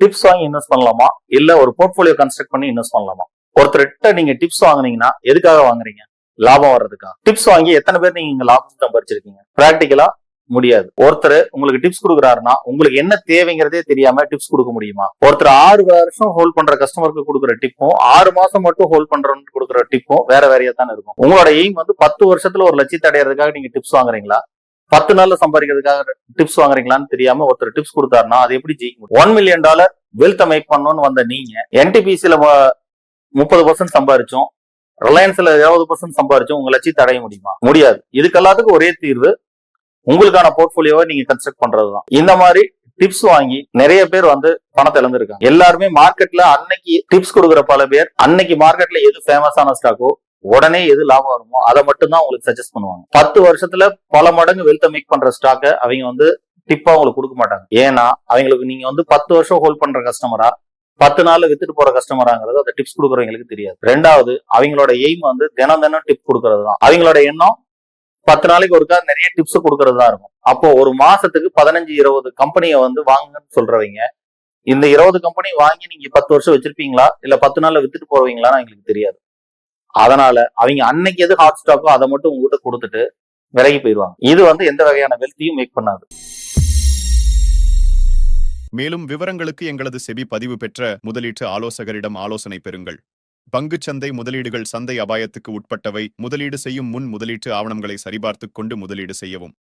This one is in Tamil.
டிப்ஸ் வாங்கி இன்வெஸ்ட் பண்ணலாமா? இல்ல ஒரு போர்ட்போலியோ கன்ஸ்ட்ரக்ட் பண்ணி இன்வெஸ்ட் பண்ணலாமா? ஒருத்தர்கிட்ட நீங்க டிப்ஸ் வாங்குனீங்கன்னா எதுக்காக வாங்குறீங்க? லாபம் வர்றதுக்கா? டிப்ஸ் வாங்கி எத்தனை பேர் நீங்க இங்க லாபம் சம்பாரிச்சிருக்கீங்க? பிராக்டிக்கலா முடியாது. ஒருத்தர் உங்களுக்கு டிப்ஸ் கொடுக்குறாருன்னா உங்களுக்கு என்ன தேவைங்கிறதே தெரியாம டிப்ஸ் கொடுக்க முடியுமா? ஒருத்தர் ஆறு வருஷம் ஹோல்ட் பண்ற கஸ்டமருக்கு கொடுக்குற டிப்பும் ஆறு மாசம் மட்டும் ஹோல்ட் பண்றவங்களுக்கு கொடுக்குற டிப்பும் வேற வேறையா தானே இருக்கும். உங்களோட எய்ம் வந்து பத்து வருஷத்துல ஒரு லட்சத்தை அடையிறதுக்காக நீங்க டிப்ஸ் வாங்குறீங்களா? பத்து நாள்ல சம்பாதிக்கிறதுக்காக டிப்ஸ் வாங்குறீங்களான்னு தெரியாம ஒருத்தர் டிப்ஸ் கொடுத்தாருன்னா அது எப்படி ஜெயிக்க one million dollar wealth make பண்ணணும்னு வந்த நீங்க என்டிபிசில முப்பது பர்சன்ட் சம்பாரிச்சோம் ரிலையன்ஸ்ல இருபது பர்சன்ட் சம்பாரிச்சோம் உங்க லட்சியத்தை அடைய முடியுமா? முடியாது. இதுக்கு எல்லாத்துக்கும் ஒரே தீர்வு உங்களுக்கான போர்ட்போலியோவை நீங்க கன்ஸ்ட்ரக்ட் பண்றதுதான். இந்த மாதிரி டிப்ஸ் வாங்கி நிறைய பேர் வந்து பணத்தை இழந்திருக்காங்க. எல்லாருமே மார்க்கெட்ல அன்னைக்கு டிப்ஸ் கொடுக்குற பல பேர் அன்னைக்கு மார்க்கெட்ல எது ஃபேமஸான ஸ்டாக்கோ உடனே எது லாபம் வருமோ அதை மட்டும் தான் உங்களுக்கு சஜஸ்ட் பண்ணுவாங்க. பத்து வருஷத்துல பல மடங்கு வெல்த் மேக் பண்ற ஸ்டாக்கை அவங்க வந்து டிப்பா உங்களுக்கு கொடுக்க மாட்டாங்க. ஏன்னா அவங்களுக்கு நீங்க வந்து பத்து வருஷம் ஹோல்ட் பண்ற கஸ்டமரா பத்து நாள்ல வித்துட்டு போற கஸ்டமராங்கிறது அந்த டிப்ஸ் கொடுக்குறவங்களுக்கு தெரியாது. ரெண்டாவது அவங்களோட எய்ம் வந்து தினம் தினம் டிப் கொடுக்கறது தான் அவங்களோட எண்ணம் பத்து நாளைக்கு ஒருக்கா நிறைய டிப்ஸ் கொடுக்கறது தான் இருக்கும். அப்போ ஒரு மாசத்துக்கு பதினஞ்சு இருபது கம்பெனியை வந்து வாங்குங்கன்னு சொல்றவங்க இந்த இருபது கம்பெனி வாங்கி நீங்க பத்து வருஷம் வச்சிருப்பீங்களா? இல்ல பத்து நாள்ல வித்துட்டு போவீங்களான்னு எங்களுக்கு தெரியாது. அதனால அவங்க அன்னைக்கு எது ஹாட் ஸ்டாக்கோ அதை மட்டும் உங்ககிட்ட கொடுத்துட்டு விலகி போயிடுவாங்க. இது வந்து எந்த வகையான வெல்த்தையும் மேக் பண்ணாது. மேலும் விவரங்களுக்கு எங்களது செபி பதிவு பெற்ற முதலீட்டு ஆலோசகரிடம் ஆலோசனை பெறுங்கள். பங்குச்சந்தை முதலீடுகள் சந்தை அபாயத்துக்கு உட்பட்டவை. முதலீடு செய்யும் முன் முதலீட்டு ஆவணங்களை சரிபார்த்துக் கொண்டு முதலீடு செய்யவும்.